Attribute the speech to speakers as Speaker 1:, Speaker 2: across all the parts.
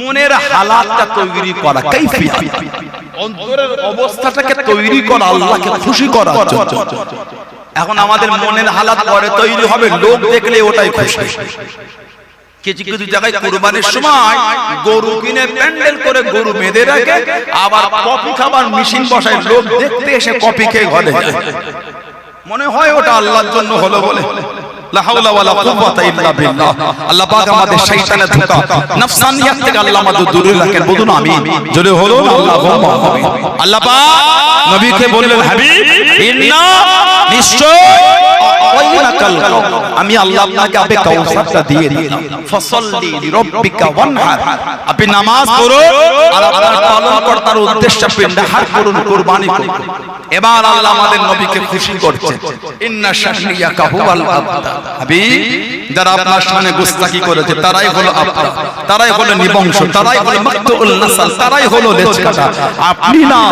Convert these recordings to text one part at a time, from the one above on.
Speaker 1: মনের হালাতটা তৈরি করা কাইফিয়া অন্তরের অবস্থাটাকে তৈরি করা, আল্লাহকে খুশি জন্য। এখন আমাদের মনের হালাত পরে তৈরি হবে, লোক দেখলে ওটাই খুশি। কিছু কিছু জায়গায় কুরবানির সময় গরু কিনে প্যান্ডেল করে গরু বেঁধে রাখে, আবার কফি খাবার মেশিন বসায় লোক দেখতে এসে কফি খেয়ে ঘরে মনে হয় ওটা আল্লাহর জন্য হলো বলে। লা হাওলা ওয়ালা কুওয়াতা ইল্লা বিল্লাহ। আল্লাহ পাক আমাদের শয়তানের ধোঁকা নফসানিয়াত থেকে আল্লাহ আমাদের দূরে রাখেন বলুন আমিন। জোরে হলো আল্লাহুম্মা আমিন। আল্লাহ পাক নবীকে বললেন হাবিব ইন্না আমি আল্লাহ আপনি নামাজ করুন এবার আল্লাহ আমাদের নবীকে খুশি করছে ইন্না শাহনিয়াকা হুয়াল আবদা। হাবিব, যারা আপনার সামনে গুস্তাকি করেছে, তারাই হলো আপনার তারাই হলো নিবংশ। তারাই হলো তারাই হলো আপনি না,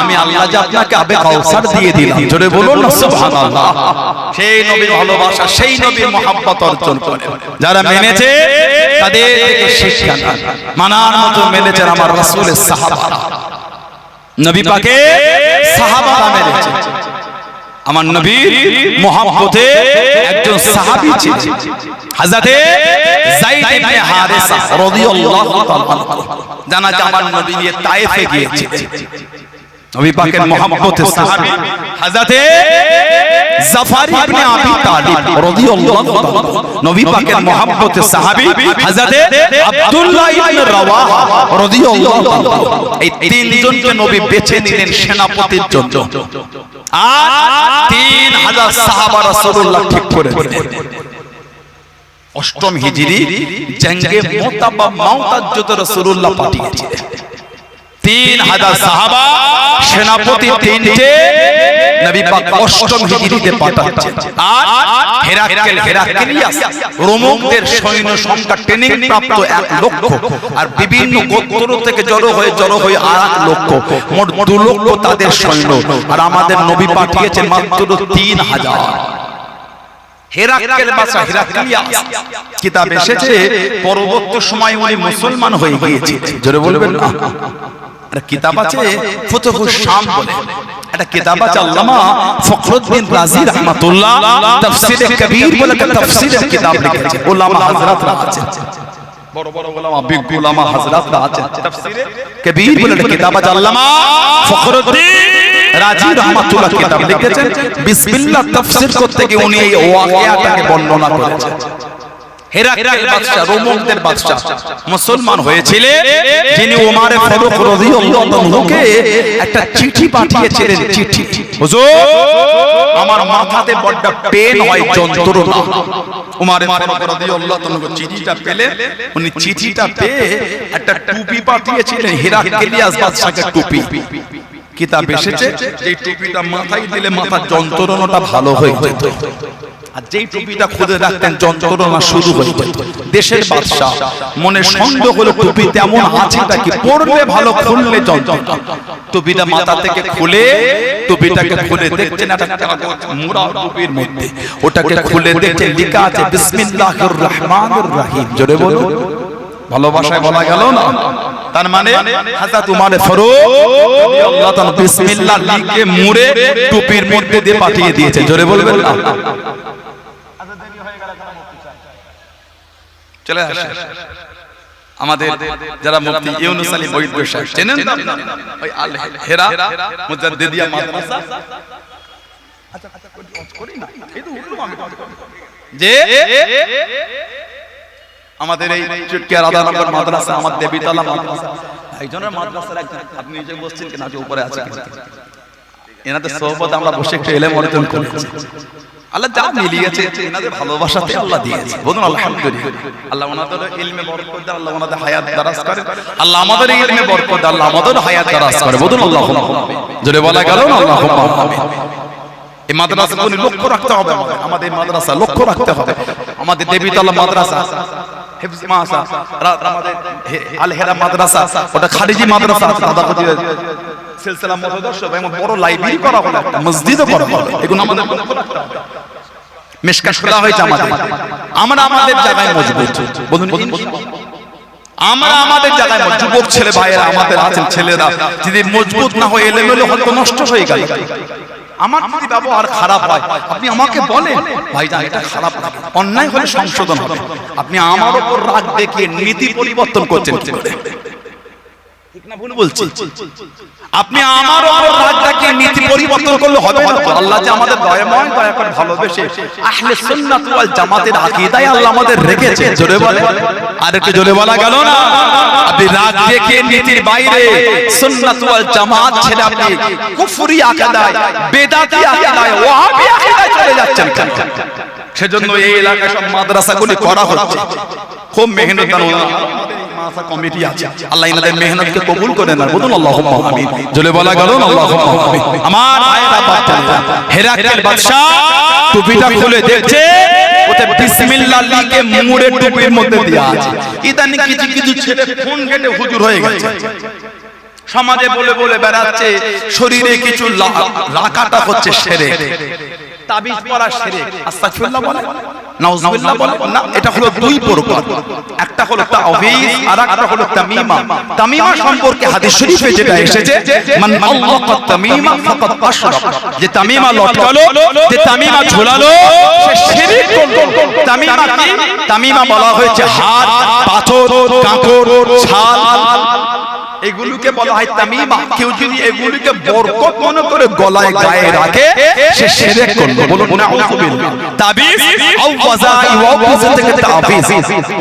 Speaker 1: আমি আল্লাহ আপনাকে দিয়ে দিলাম। জোরে বলুন না সুবহানাল্লাহ। সেই নবীর ভালোবাসা সেই নবীর মহাব্বত অর্জন করে। যারা মেনেছে তাদের থেকে শিক্ষা নেন। মানার মতো মেনেছেন আমার রাসূলের সাহাবারা নবী পাকে সাহাবারা মেনেছে আমার নবীর মহাব্বতে একজন সাহাবী ছিলেন। হযরতে যায়েদ ইবনে হারেসা রাদিয়াল্লাহু তাআলা জানা যে আমার নবী তায়েফে গিয়েছে। নবী পাকের মহাব্বতে সাহাবী। হযরতে জাফর ইবনে আবি তালিব রাদিয়াল্লাহু তাআলা নবী পাকের মহাব্বতে সাহাবী। হযরতে আব্দুল্লাহ ইবনে রাওয়াহা রাদিয়াল্লাহু তাআলা এই তিনজনকে নবী বেছে নিলেন সেনাপতির জন্য। আর তিন হাজার সাহাবা রাসূলুল্লাহ ঠিক করে দিলেন। অষ্টম হিজরি জঙ্গে মোতা বা মাউতার রাসূলুল্লাহ পাঠিয়েছিলেন। তিন হাজার সাহাবা, সেনাপতি তিনটে, নবী পাক অষ্টম হিজরিতে আর হেরাক্কেল হেরাক্কেলিয়াস, রোমকদের সৈন্য সংখ্যা প্রাপ্ত লক্ষ, আর বিভিন্ন গোত্র থেকে জড়ো হয়ে জড়ো হয়ে আর লক্ষ, মোট দু লক্ষ তাদের সৈন্য। আর আমাদের নবী পাঠিয়েছেন মাত্র তিন হাজার। হেরাক্কেল বাদশা হেরাক্লিয়াস কিতাব এসেছে, পরবর্তী সময় উনি মুসলমান হয়ে গিয়েছে। জোরে বলবেন একটা কিতাব আছে শাম বলে। একটা কিতাব আছে আল্লামা ফখরুদ্দিন রাজি রাহমাতুল্লাহ তাফসীরে কবির বলে একটা তাফসীরের কিতাব লিখেছে হযরতরা আছে। বড় বড় উলামা বিগ হযরতরা আছে। তাফসীরে কবির বলে একটা কিতাব আছে আল্লামা ফখরুদ্দিন রাজি রহমাতুল্লাহ কিতাব লিখেছেন। বিসমিল্লাহ তাফসীর করতে গিয়ে উনি এই ওয়াকিয়াটাকে বর্ণনা করেছেন। হেরাক্কেল বাদশা রোমকদের বাদশা মুসলমান হয়েছিলেন যিনি ওমারে ফারুক রাদিয়াল্লাহু আনহুকে একটা চিঠি পাঠিয়েছিলেন। চিঠি হুজুর আমার মাথাতে বড় পেন হয় যন্ত্রণা। ওমারে ফারুক রাদিয়াল্লাহু আনহু চিঠিটা পেলে উনি চিঠিটা পেয়ে একটা টুপি পাঠিয়েছিলেন হেরাক্কেলিয়াস বাদশাকে টুপি। কিতাব এসেছে যে টুপিটা মাথায় দিলে মাথার যন্ত্রণাটা ভালো হয়ে যেত। আর যেই টুপিটা খুলে রাখতেন যন্ত্রণা শুরু হয়ে যেত। দেশের বাদশা মনে সন্দেহ হলো টুপি তেমন আছে নাকি পড়লে ভালো খুললে যন্ত্রণা। টুপিটা মাথা থেকে খুলে টুপিটাকে খুলে দেখছেন একটা কাগজ মোড়া টুপির মধ্যে। ওটাকে খুলে দেখছেন লেখা আছে বিসমিল্লাহির রহমানির রহিম। জোরে বলুন। ভালোবাসায় বলা গেল না? তার মানে হযরত উমর ফারুক রাদিয়াল্লাহু তাআলা বিসমিল্লাহ লিখে মুড়ে টুপির মধ্যে দিয়ে পাঠিয়ে দিয়েছে। জোরে বলবেন না? চলে আসে। আমাদের যারা মুফতি ইউনুস আলী বৈদ্য সাহেব চেনেন আপনারা? ওই আল হেরা মুজাদ্দিদিয়া মাদ্রাসা? আচ্ছা আচ্ছা করি না। এই তো উঠলাম আমি। যে আমাদের এই চুটকিয়া রাধানগর মাদ্রাসা আমার দেবীতলা মাদ্রাসা। একজনের মাদ্রাসার একজন। আপনি নিজে বসছেন কিনা? যে উপরে আছে? এনাদের সোহবত আমরা বসে একটু এলেম অর্জন করেছি। আল্লাহ যা মিলিয়েছে এনাদের ভালোবাসাতে আল্লাহ দিয়েছে। বলুন আলহামদুলিল্লাহ। আল্লাহ ওনাদের ইলমে বরকত দেন আল্লাহ ওনাদের হায়াত দারাজ করে আল্লাহ আমাদের ইলমে বরকত দেন আল্লাহ আমাদের হায়াত দারাজ করে বলুন আল্লাহুম্মা জোরে বলা গেল না আল্লাহুম্মা আমিন এই মাদ্রাসা কোন লক্ষ্য রাখতে হবে আমাদের। মাদ্রাসা লক্ষ্য রাখতে হবে। আমাদের দেবীতলা মাদ্রাসা মাদ্রাসা ওটা খারিজি মাদ্রাসা দাদা সিলসিলা মতদর্শ বড় লাইব্রেরি করা হলো মসজিদও করা হলো এগুলো আমাদের মেশকাশ হয়েছে আমাদের। আমরা আমাদের জায়গায় মজবুত। বলুন আমরা আমাদের জায়গায় যুবক ছেলে ভাইয়েরা আমাদের আছেন ছেলেরা। যদি মজবুত না হয়ে এলেমেলে হয়তো নষ্ট হয়ে গেল। আমার যদি ব্যবহার খারাপ হয় আপনি আমাকে বলেন ভাই এটা খারাপ অন্যায় হলে সংশোধন হবে। আপনি আমার উপর রাগ দেখিয়ে নীতি পরিবর্তন করছেন কি করে? বলছি আপনি আমার নীতি পরিবর্তন করলে হবে না। আল্লাহ যে আমাদের দয়াময় দয়া করে ভালোবেসে আহলে সুন্নাত ওয়াল জামাতের আকীদায় আল্লাহ আমাদের রেখেছে। জোরে বলে আর একটু জোরে বলা গেল না? আপনি রাগ দেখিয়ে নীতির বাইরে সুন্নাত ওয়াল জামাত ছেড়ে আপনি কুফরি আকীদায় বেদাতি আকীদায় ওয়াহাবি আকীদায় চলে যাচ্ছেন সেজন্য এই এলাকায় সব মাদ্রাসাগুলি করা হচ্ছে। খুব মেহনত মাদ্রাসা কমিটি আছে। আল্লাহ ইনাদের মেহনতকে কবুল করে না বলুন আল্লাহুম্মা আমিন। জলে বলা গেল আল্লাহুম্মা আমিন। আমার ভাইরা বাচ্চারা হেরাকেল বাদশা টুপিটা খুলে দেখছে। ওতে বিসমিল্লাহ লিখে মুড়ে টুপির মধ্যে দেয়া আছে। ইদানিং কিছু কিছু ছেলে ফোন হুজুর হয়ে গেছে। সমাজে বলে বলে বেড়াচ্ছে শরীরে কিছু রাখাটা হচ্ছে সেরে। তাবিজ আস্তাগফিরুল্লাহ বলে নাউজুবিল্লাহ বলে না এটা হলো দুই প্রকার একটা হলো তাওবীজ আর একটা হলো তামিমা। তামিমা। সম্পর্কে হাদিস শরীফে যেটা এসেছে মান আল্লাকা তামিমা ফাকাদ আশরাক যে তামিমা লটকালো যে তামিমা ঝোলালো সে শিরক করল। তামিমা কি তামিমা বলা হয়েছে হাত পাথর কাঁকর ছাল। এগুলোকে বলা হয় তামিমা। কেউ যদি এগুলোকে বরকত মনে করে গলায় গায়ে রাখে সে শিরক করল। বলুন নাউযুবিল্লাহ তাবিজ আও ওয়াজাই ওয়াও কিছু থেকে তাবিজ।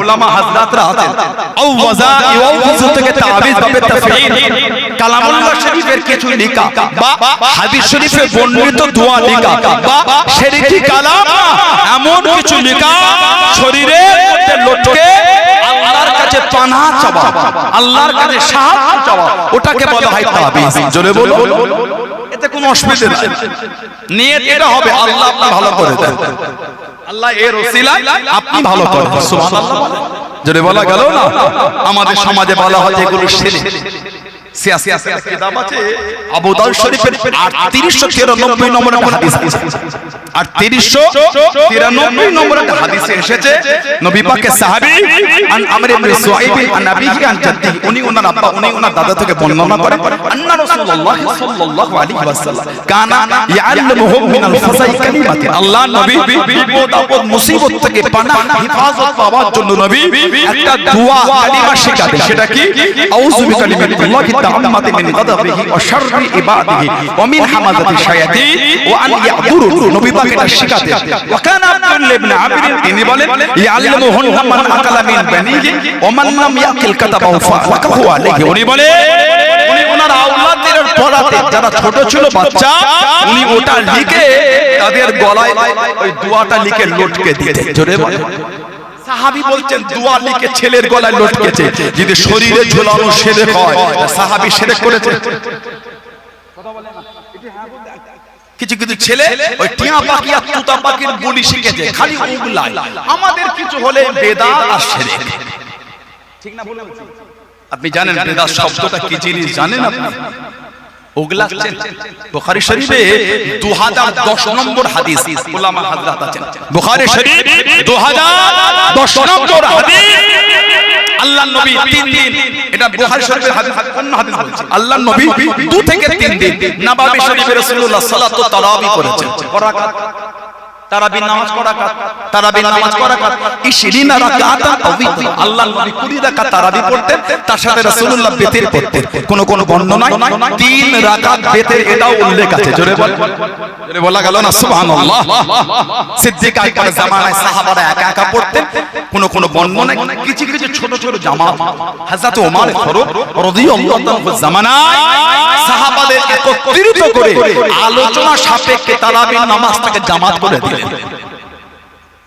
Speaker 1: উলামা হযরতরা আছেন। আও ওয়াজাই ওয়াও কিছু থেকে তাবিজ বাবে তাফসীর। কালামুল্লাহ শরীফের কিছু লেখা বা হাদিস শরীফে বর্ণিত দোয়া লেখা বা শরীফি কালাম এমন কিছু লেখা শরীরের মধ্যে লটকে আল্লাহর কাছে পানা চাওয়া আল্লাহর কাছে সাহায্য চাওয়া ওটাকে বলা হয় তাবিজ। জোরে বলুন। এতে কোনো অসুবিধা নেই। নিয়ত এটা হবে আল্লাহ আপনি ভালো করে দেন। আল্লাহ এর ওসিলা আপনি ভালো করেন। সুবহানাল্লাহ। জোরে বলা গেল না? আমাদের সমাজে বলা হয় এগুলো শিরক। সিয়াসি কিতাব আছে আবু দাউদ শরীফের 3893 নম্বর হাদিস আছে। আর 393 নম্বর হাদিসে এসেছে নবী পাকের সাহাবী আন আমর ইবনে সুআইব আন আবিহি আন জাদ্দি উনি ওনার আব্বা উনি ওনার দাদা থেকে বর্ণনা করেন আন্না রাসূলুল্লাহ সাল্লাল্লাহু আলাইহি ওয়াসাল্লাম কানা ইয়াল্লামুহুম মিনাল ফাসাই কালিমাতিন। আল্লাহ নবী বিপদ আপদ মুসিবত থেকে পানাহ হিফাজত পাওয়ার জন্য নবী একটা দোয়া কালিমা শেখাতেন সেটা কি? আউযু বিকালিমাতিল্লাহি তাআম্মাতি মিন গাদাবিহি ওয়া শাররি ইবাদিহি ওয়া মিন হামাযাতি শায়াতিন ওয়া আন ইয়াদুরু নবী পাক এটা শেখাতেন ওয়া কানা আব্দুল ইবনে আবির তিনি বলেন ইয়াল্লামুহুন্না মান আকালা মিন বানিহি ওয়া মান লাম ইয়াকিল কাতাবাহু ফালাকাহু আলাইহি উনি বলে উনি ওনার আওলাদের পড়াতে যারা ছোট ছিল বাচ্চা উনি ওটা লিখে তাদের গলায় ওই দোয়াটা লিখে লটকে দিতেন। জোরে বলে সাহাবি বলছেন দোয়া লিখে ছেলের গলায় লটকেছে। যদি শরীরে ঝোলানো সেরে হয় সাহাবি সেরে করেছে। কিছু কিছু ছেলে ওই টিয়া পাখি আর তুতা পাখির বলি শিখেছে খালি উগলায়। আমাদের কিছু হলে বেদাত আর সেরে। ঠিক না আপনি জানেন বেদাত শব্দটা কি জিনিস জানেন আপনি? ওগলাচ্ছেন বুখারী শরীফে 2010 নম্বর হাদিস উলামা হযরত আছেন। বুখারী শরীফ 2010 নম্বর হাদিস। আল্লাহর নবী তিন দিন। এটা বুখারী শরীফের হাদিস অন্য হাদিস বলছে। আল্লাহর নবী দু থেকে তিন দিন নবাবী শরীফে রাসূলুল্লাহ সাল্লাল্লাহু তারাবি করেছেন। করাকাত তারাবি নামাজ করাকাত তারাবি নামাজ করাকাত 20 রাকাত পবিত্র আল্লাহর নবী 20 রাকাত তারাবি পড়তেন, তার সাথে রাসূলুল্লাহ বেতের পড়তেন। কোন কোন বর্ণনায় রাকাত বেতের এটাও উল্লেখ জোরে বল। বলা গেল না, সুবহানাল্লাহ। সিদ্দিক একা একা পড়তেন। কোন কোন বর্ণনায় কিছু কিছু ছোট ছোট জামা। হযরত ওমর রাদিয়াল্লাহু তাআলা সাহাবাদের একত্রিত করে আলোচনা সাপেক্ষে তারাবির নামাজটাকে জামাত করে দিলেন।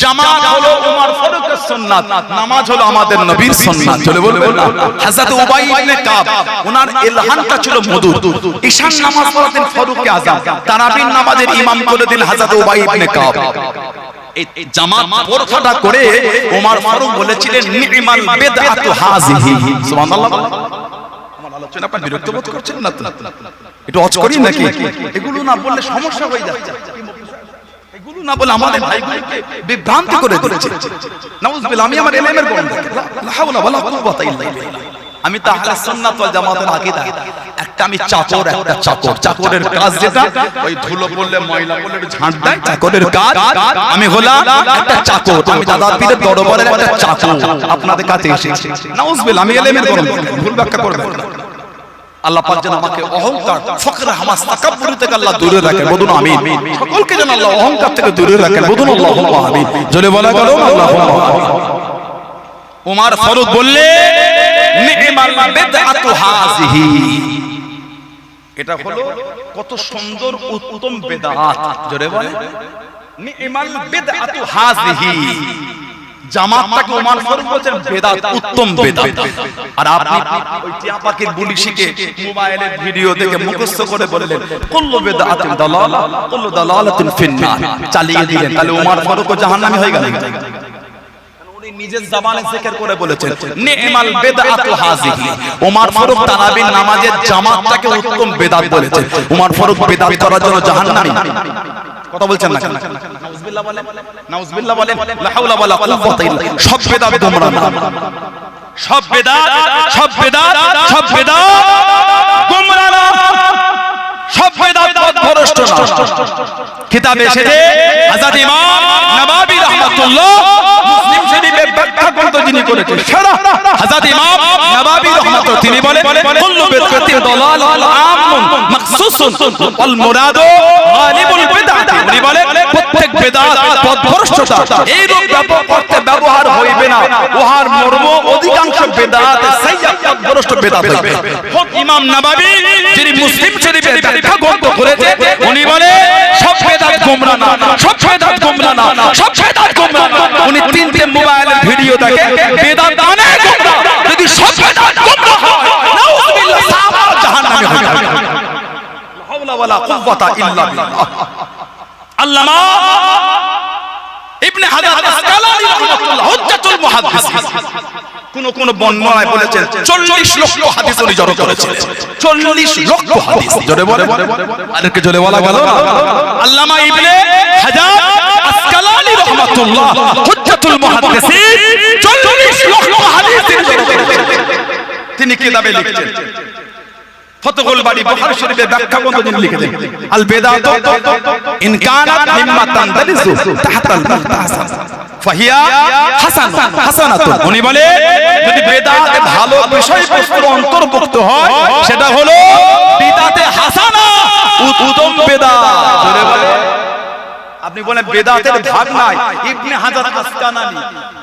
Speaker 1: জামাত হলো উমর ফারুকের সুন্নাত নামাজ হলো আমাদের নবীর সুন্নাত চলে বলবেন হযরত উবাই ইবনে কাব ওনার ইলহামটা ছিল মধুর ঈশান নামাজ পড়তেন ফারুক আযম তারাবির নামাজের ইমাম করে দিন হযরত উবাই ইবনে কাব জামাত পরখাটা করে ওমর ফারুক বলেছিলেন নি'মাল বিদআতু হাযিহি সুবহানাল্লাহ আলোচনা আপনারা বিরক্ত বোধ করছেন না তো একটু অজ করি নাকি এগুলো না বললে সমস্যা হয়ে যাচ্ছে এগুলো না বলে আমাদের ভাইগুলোকে বিভ্রান্তি করে নাউজুবিল্লাহ আমি আমার ইলমের গরম দেখি লা হাওলা ওয়ালা কুওয়াতা ইল্লা বিল্লাহ। আমি তো আহলে সুন্নাত ওয়াল জামাতের আকীদা। একটা আমি চাকর একটা চাকর। চাকরের কাজ যেটা ওই ধুলো পড়লে ময়লা পড়লে একটু ঝাঁট দেয়। চাকরের কাজ আমি হলাম একটা চাকর। আমি দাদা পীরের দরবারের একটা চাকর। আপনাদের কাছে এসেছি। নাউজুবিল্লাহ আমি গরম ভুল ব্যাখ্যা করবেন না। আল্লাহ পাক যেন আমাকে অহংকার ফকর হামাস তাকাব্বুর থেকে আল্লাহ দূরে রাখেন বলুন আমিন সকলকে যেন আল্লাহ অহংকার থেকে দূরে রাখেন বলুন আল্লাহুম্মা আমিন জোরে বলা গেল আল্লাহুম্মা উমার ফারুক বললে নি'মাল বিদআতু হাযিহি এটা হলো কত সুন্দর উত্তম বেদাত জোরে বলে নি'মাল বিদআতু হাযিহি জামাতটাকে ওমর ফারুক বলেছেন বেদাত উত্তম বেদাত। আর আপনি ওই টিয়া পাখির বুলি শিখে মোবাইলের ভিডিও দেখে মুখস্থ করে বললেন কুল্লু বেদাতিন দালালা কুল্লু দালালাতিন ফিন্নার চালিয়ে দিলেন তাহলে ওমর ফারুক জাহান্নামী হয়ে গেলেন নিজের জবানে জিকির করে বলেছেন নি'মাল বিদআতু হাযিহি ওমর ফারুক তারাবির নামাজের জামাতটাকে উত্তম বেদাত বলেছেন। ওমর ফারুক বেদাত করার জন্য জাহান্নামী। কথা বলছেন না নাউজুবিল্লাহ বলেন। নাউজুবিল্লাহ বলেন লা হাওলা ওয়ালা কুওয়াতা ইল্লা সব বেদাত তোমরা না সব বেদাত সব বেদাত সব বেদাত তোমরা না সব বেদাত পথভ্রষ্ট না কিতাবে এসেছে হযরত ইমাম নবাবী রাহমাতুল্লাহ ইমাম নবাবী তিনি বলেন, কুল্লু বিদআতিন দালালাতুন আমুন মাখসুসুন বিদআতি। উনি বলেন, প্রত্যেক বেদাত পথভ্রষ্টতা, এই রূপ ব্যাপক করতে ব্যবহার হইবে না। উহার মর্ম অধিকাংশ ইমাম নবাবী, যিনি মুসলিম শরীফে ব্যাখ্যা গ্রন্থ করেছে উনি বলে সব বেদাত গোমরা না, সব বেদাত গোমরা না, সব বেদাত গোমরা উনি তিনটে মোবাইলের ভিডিও দেখে যদি সব বেদাত গোমরা হয় নাউজুবিল্লাহ সাহাবা জাহান্নামে হয়ে যাবে হাওলা ওয়ালা কুওয়াতা ইল্লা বিল্লাহ আল্লামা ইবনে হাজার আসকালানি রাহমাতুল্লাহ হুজ্জাতুল মুহাদ্দিস কোন কোন বর্ণনায় বলেছেন 40 লক্ষ হাদিস উনি জড়ো করেছেন 40 লক্ষ হাদিস জোরে বলে আরেককে জোরে বলা গেল আল্লামা ইবনে হাজার আসকালানি রাহমাতুল্লাহ, হুজ্জাতুল মুহাদ্দিসিন 40 লক্ষ তিনি কিতাবে ফতহুল শরীফে ব্যাখ্যা আল বেদাত ইন কানাত তানদালিসু তাহতাল ফাহিয়া হাসান উনি বলে, যদি বেদাতে ভালো বিষয়বস্তুর অন্তর্ভুক্ত হয়, সেটা হলো আপনি বলেন বেদাতের ভাগ নাই। ইবনে হাজার আসকানানি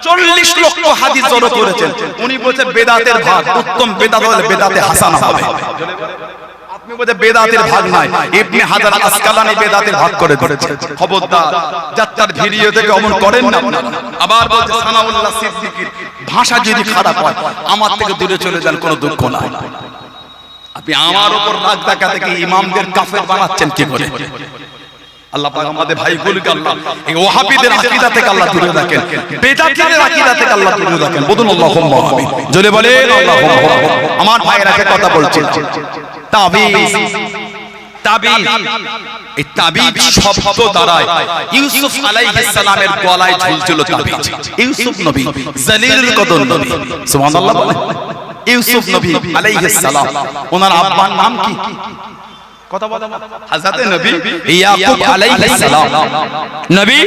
Speaker 1: 40 লক্ষ হাদিস জড়ো করেছেন। উনি বলেছেন বেদাতের ভাগ উত্তম বেদাত হলে বেদাতে হাসানা হবে। আপনি বলতে বেদাতের ভাগ নাই। ইবনে হাজার আসকালানি বেদাতের ভাগ করে করেছে খবরদার যাত্রার ভিডিও থেকে অমন করেন না। আবার বলছে সানাউল্লাহ সিদ্দিকীর ভাষা যদি খারাপ হয় আমার থেকে দূরে চলে যান কোনো দুঃখ নাই। আপনি আমার উপর রাগ দেখাতে কি ইমামদের কাফের বানাচ্ছেন কি করে? আল্লাহ পাক আমাদের ভাইগুলোকে আল্লাহ এই আকীদা থেকে আল্লাহ দূরে রাখেন। বেদাতীদের আকীদা থেকে আল্লাহ দূরে রাখেন। বলুন আল্লাহুম্মা আমিন। জোরে বলেন আল্লাহুম্মা আমার ভাইয়েরা কথা বলছেন তাবিজ তাবিজ এই তাবিজ শব্দ দ্বারাই ইউসুফ আলাইহিস সালামের গলায় ঝুলছিল তাবিজ। ইউসুফ নবী জলিলুল কদর নবী। সুবহানাল্লাহ বলেন। ইউসুফ নবী আলাইহিস সালাম। ওনার আব্বার নাম কি? কথা বলা। হযরত নবী ইয়াকুব আলাইহিস সালাম। নবী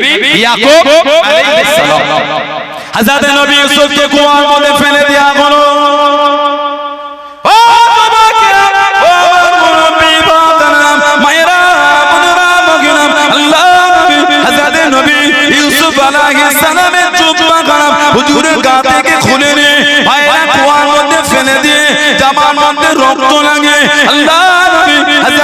Speaker 1: ইয়াকুব আলাইহিস সালাম। হযরত নবী ইউসুফকে কুয়ার মধ্যে ফেলে দেয়া হলো হুজুরের গা থেকে খুলে নিয়ে ভাইরা কুয়ার মধ্যে ফেলে দিয়ে জামার মধ্যে রক্ত লাগে। আল্লাহ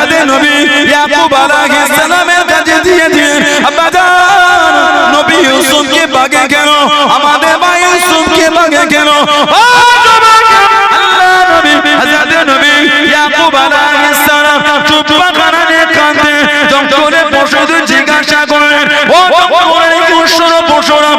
Speaker 1: হযরত নবী, ইয়াকুব আলাইহিস সালামের কাছে দিয়ে দিয়ে আব্বাজান নবী ইউসুফকে বাগে কেন? আমাদের ভাই ইউসুফকে বাগে কেন? ও জবান আল্লাহ নবী হযরত নবী, ইয়াকুব আলাইহিস সালাম চুপ বাগানে কাঁদে জঙ্গলে পশুদের জিজ্ঞাসা করলেন ও জঙ্গলে পশুরা পশুরা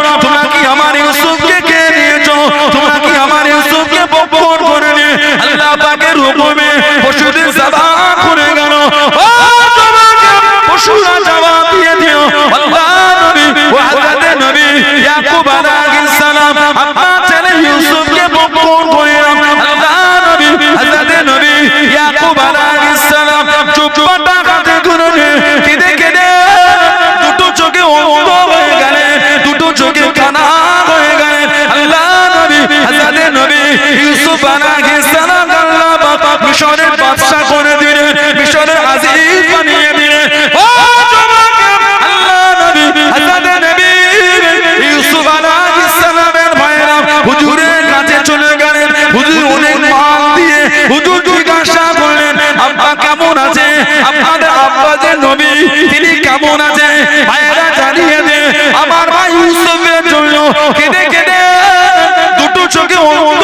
Speaker 1: আল্লাহ পাকের হুকুমে পশুদের জবা খুলে গেল। ও জবান পশুরা জবাব দিয়ে দিও আল্লাহ নবী ও নবী ইয়াকুব আলাইহিস চোখে অন্ধ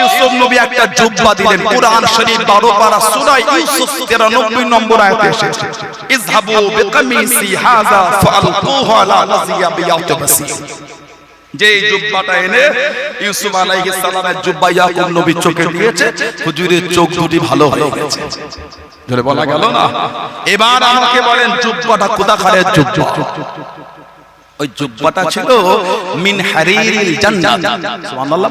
Speaker 1: ইউসুফ নবী একটা জুব্বা দিলেন, কুরআন শরীফ 12 পারা সূরা ইউসুফ 93 নম্বর আয়াতে এসেছে। ইযহাবু বিকামিসি হাযা ফালকুহু আলা নাজিয়া বিয়াউত বাসির যে জুব্বাটা এনে ইউসুফ আলাইহিস সালামের জুব্বা ইয়াকুব নবী চোখে দিয়েছে, হুজুরের চোখ দুটি ভালো হয়ে গেছে। বলা গেল না? এবার আমাকে বলেন জুব্বাটা কোথাকারের জুব্বা? ওই জুব্বাটা ছিল মিন হারিরিল জান্নাত। সুবহানাল্লাহ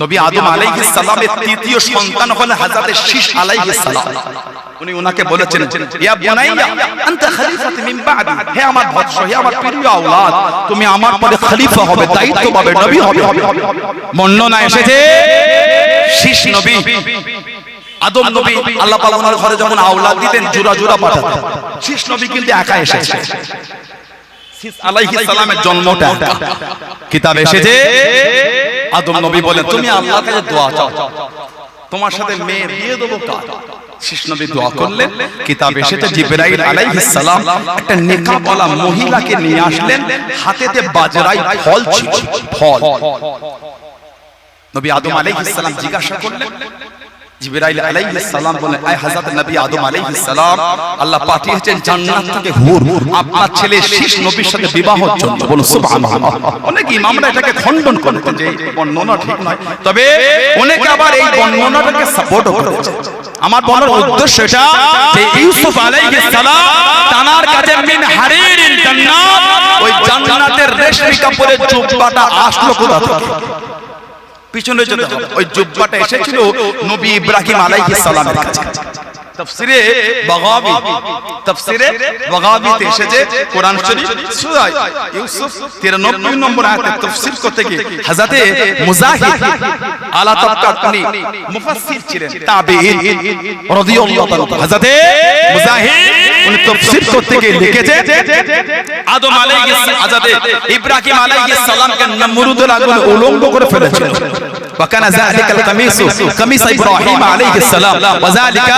Speaker 1: নবী আদম আলাইহিস সালামের তৃতীয় সন্তান হলেন হযরত শীশ আলাইহিস সালাম। উনি ওনাকে বলেছেন ইয়া বুনাইয়া আনতা খলিফাত মিন বাদি। হে আমার বৎস হে আমার প্রিয় আওলাদ তুমি আমার পরে খলিফা হবে দায়িত্ব পাবে নবী হবে। বর্ণনা এসেছে। শীশ নবী। আদম নবী আল্লাহ পাক ওনার ঘরে যখন আওলাদ দিতেন জোড়া জোড়া পাঠাতেন। শীষ নবী কিন্তু একা এসেছে। শীষ আলাইহিস সালামের জন্মটা। কিতাব এসেছে। আদম নবী বলেন তুমি আল্লাহর কাছে দোয়া চাও। তোমার সাথে মেয়ে বিয়ে দেবো কার? শেষ নবী দোয়া করলেন। কিতাব এসেছে জিবরাইল আলাইহিস সালাম। একটা নেকাবলা মহিলাকে নিয়ে আসলেন। হাতেতে বাজরাই ফল ছিল ফল। নবী আদম আলাইহিস সালাম জিজ্ঞাসা করলেন জিবরাইল আলাইহিস সালাম বলেন আয় হযরত নবী আদম আলাইহিস সালাম আল্লাহ পাঠিয়েছেন জান্নাত থেকে হুর আপনার ছেলে শীষ নবীর সাথে বিবাহের জন্য বলুন সুবহানাল্লাহ। অনেক ইমামরা এটাকে খণ্ডন করেছেন যে বর্ণনা ঠিক নয়। তবে অনেকে আবার এই বর্ণনাটাকে সাপোর্ট করেছে। আমার বলার উদ্দেশ্য এটা যে ইউসুফ আলাইহিস সালাম তানার কাছে মিন হারিরিল জান্নাত ওই জান্নাতের রেশমি কাপড়ের জুব্বাটা আসলো কোথা থেকে? পিছনে যেতে হবে। ওই জুব্বাটা এসেছিল নবী ইব্রাহিম আলাইহিস সালামের কাছে। তাফসিরে বাগাবি তাফসিরে বাগাবিতে এসেছে কোরআন শরীফ সূরা ইউসুফ 93 নম্বর আয়াতে তাফসীর করতে গিয়ে হযরতে মুজাহিদ আলা তাবকাত উনি মুফাসসির ছিলেন তাবিঈন রাদিয়াল্লাহু তাআলা হযরতে মুজাহিদ উনি তাফসীর করতে গিয়ে লিখেছে আদম আলাইহিস হযরতে ইব্রাহিম আলাইহিস সালামকে নমরুদের আগুনে উলঙ্গ করে ফেলেছিল। وكان ذلك القميص قميص ابراهيم عليه السلام وذلك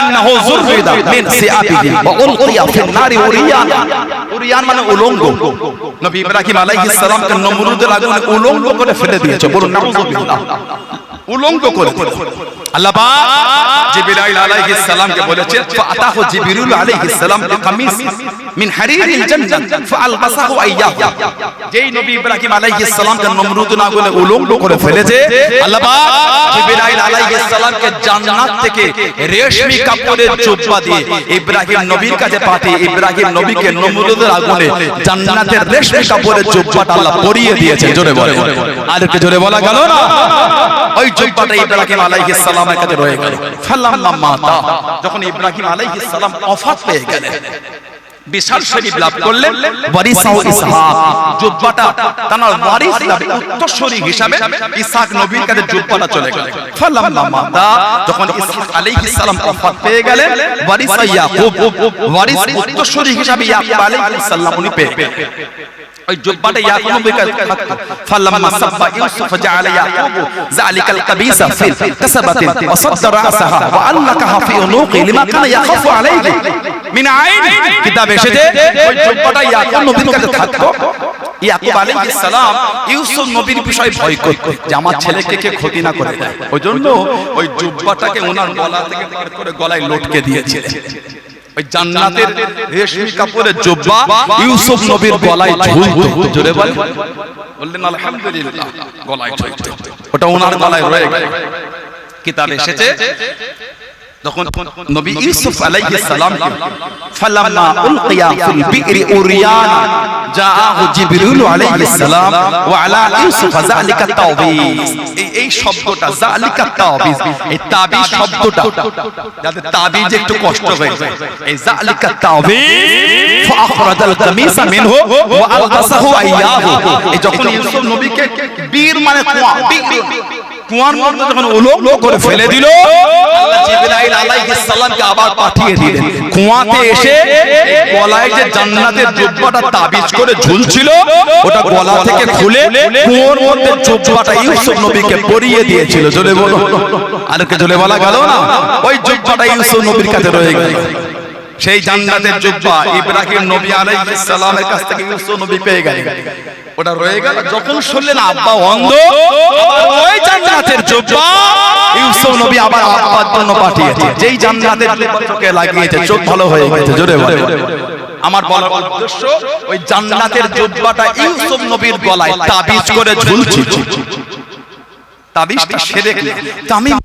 Speaker 1: انه زرد من ثيابه والقي في النار اريان اريان মানে উলঙ্গ নবী ইব্রাহিম আলাইহিস সালামকে নমরুদের আগুনে উলঙ্গ করে ফেলে দিয়েছে বলুন নাউজুবিল্লাহ উলঙ্গ করে আল্লাহ জিবরাইল আলাইহিস বলেছে ফাতাহু জিবরিল আলাইহিস সালাম বিকামিস মিন হারিরিল জান্নাত ফাআলবাসাহু আইয়াহু। যেই নবী ইব্রাহিম আলাইহিস নমরুদ আগুনে উলঙ্গ করে ফেলেছে, আল্লাহ জিবরাইল আলাইহিস জান্নাত থেকে রেশমি কাপড়ের জুব্বা দিয়ে ইব্রাহিম নবীর কাছে পাঠিয়ে ইব্রাহিম নবীকে নমরুদের আগুনে জান্নাতের রেশমি কাপড়ের জুব্বাটা আল্লাহ পরিয়ে দিয়েছে। জোরে বলে আর একটু জোরে বলা গেল না? ওই জুব্বাটা ইব্রাহিম আলাইহিস সালামের কাছে রয়ে গেল। মাতা যখন ইব্রাহিম আলাইহিস সালাম ওফাত পেয়ে গেলেন, বিশাল শরীফ লাভ করলেন, ওয়ারিসাউ ইসহাক। জুব্বাটা তার ওয়ারিস লাভ উত্তরসূরি হিসাবে ইসহাক নবীর কাছে জুব্বাটা চলে গেল। ফালাম্মা মাতা যখন ইসহাক আলাইহিস সালাম ওফাত পেয়ে গেলেন ওয়ারিসা ইয়াকুব, ওয়ারিস উত্তরসূরি হিসাবে ইয়াকুব আলাইহিস সালাম উনি পেয়ে গেলেন। ওই জুব্বাটা ইয়াকুব কাছে থাকতো ফালাম্মা সাব্বা ইউসুফ জাআলা ইয়াকুব যালিকাল কাবিসা ফিল কাসাবাতিন ওয়া সাদ্দা রাসাহা ওয়া আল্লাকাহা ফি উনুকি লিমা কানা ইয়াখাফু আলাইহি। মিন আইন। কিতাব এসেছে ওই জুব্বাটা ইয়াকুব নবীর কাছে থাকতো। ইয়াকুব আলাইহিস সালাম ইউসুফ নবীর বিষয়ে ভয় করত যে আমার ছেলেকে কে ক্ষতি না করে দেয়। ওই জন্য ওই জুব্বাটাকে ওনার গলা থেকে করে গলায় লটকে দিয়েছিলেন। ওই জান্নাতের রেশমি কাপড়ের জুব্বা ইউসুফ নবীর গলায় ঝুলতো। জোরে বলে বললেন আলহামদুলিল্লাহ। গলায় ঝুলতো। ওটা ওনার গলায় রয়ে গেল। কিতাবে এসেছে? তখন নবী ইউসুফ আলাইহিস সালাম ফালাম্মা উলকিয়া ফিল বি'রি উরিয়ান জাআহু জিবরিল আলাইহিস সালাম ওয়া আলা ইউসুফ যালিকা তাওবিজ এই এই শব্দটা যালিকা তাওবিজ এই তাবিজ শব্দটা যাদের তাবিজ একটু কষ্ট হয়ে যায় এই যালিকা তাওবিজ ফাখরাজাল কামিসা মিনহু ওয়া আলবাসাহু আইয়াহু এই যখন ইউসুফ নবীকে বীর মানে কুয়া বীর কুয়ার মধ্যে যখন করে ফেলে দিল আল্লাহ জিবরাইল আলাইহিস সালামকে আবার পাঠিয়ে দিলেন। কুয়াতে এসে গলায় যে জান্নাতের জুব্বাটা তাবিজ করে ঝুলছিল ওটা গলা থেকে খুলে কুয়োর মধ্যে জুব্বাটা ইউসুফ নবীকে পরিয়ে দিয়েছিল জলে বলো। আর কে জলে বলা গেল না? ওই জুব্বাটা ইউসুফ নবীর কাছে রয়ে গেল। সেই জান্নাতের জুব্বা ইব্রাহিম নবী আলাইহিস সালামের কাছ থেকে ইউসুফ নবী পেয়ে গেলেন। ওটা রয়ে গেল। যখন শুনলেন আব্বা অন্ধ ওই জান্নাতের জুব্বা ইউসুফ নবী আবার আব্বার জন্য পাঠিয়েছে। যেই জান্নাতের চোখে লাগিয়েছে চোখ ভালো হয়ে গেছে জোরে বলে আমার বলার উদ্দেশ্য ওই জান্নাতের জুব্বাটা ইউসুফ নবীর গলায় তাবিজ করে ঝুলছিল। তাবিজটা সেরে তামিম